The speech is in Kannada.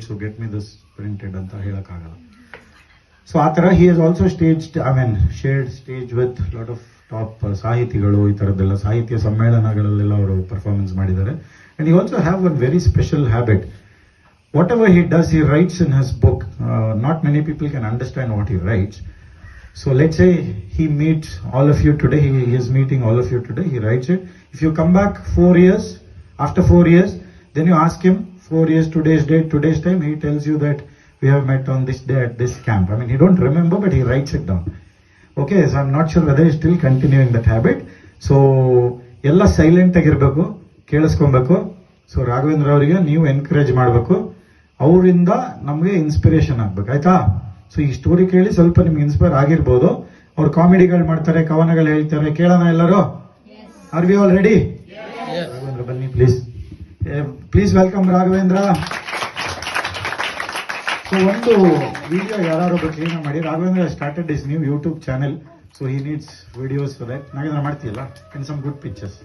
It so get me this printed ಅಂತ ಹೇಳೋಕ್ಕಾಗಲ್ಲ. ಸೊ ಆ ಥರ he has also stage I mean shared stage with lot of top ಸಾಹಿತಿಗಳು ಈ ಥರದ್ದೆಲ್ಲ ಸಾಹಿತ್ಯ ಸಮ್ಮೇಳನಗಳಲ್ಲೆಲ್ಲ ಅವರು ಪರ್ಫಾರ್ಮೆನ್ಸ್ ಮಾಡಿದ್ದಾರೆ. And you also have one very special habit whatever he does he writes in his book not many people can understand what he writes So let's say he meets all of you today, he he is meeting all of you today, he writes it. If you come back four years, after four years, then you ask him, four years, today's date, today's time, he tells you that we have met on this day at this camp. I mean, he don't remember, but he writes it down. Okay, so I'm not sure whether he's still continuing that habit. So, ಎಲ್ಲ ಸೈಲೆಂಟ್ ಆಗಿರಬೇಕು ಕೇಳಿಸ್ಕೊಬೇಕು ಸೊ ರಾಘವೇಂದ್ರ ಅವರಿಗೆ ನೀವು ಎನ್ಕರೇಜ್ ಮಾಡಬೇಕು ಅವರಿಂದ ನಮಗೆ ಇನ್ಸ್ಪಿರೇಷನ್ ಆಗ್ಬೇಕು ಆಯ್ತಾ ಸೊ ಈ ಸ್ಟೋರಿ ಕೇಳಿ ಸ್ವಲ್ಪ ನಿಮ್ಗೆ ಇನ್ಸ್ಪೈರ್ ಆಗಿರ್ಬೋದು ಅವ್ರು ಕಾಮಿಡಿಗಳು ಮಾಡ್ತಾರೆ ಕವನಗಳು ಹೇಳ್ತಾರೆ ಕೇಳೋಣ ಎಲ್ಲರೂ are we all ready please welcome Raghavendra so ಒಂದು ವಿಡಿಯೋ ಯಾರು ಕ್ಲೀನ್ ಮಾಡಿ Raghavendra started is new YouTube channel so he needs videos for that Nagendra ಮಾಡ್ತೀಯಲ್ಲ? In some good pictures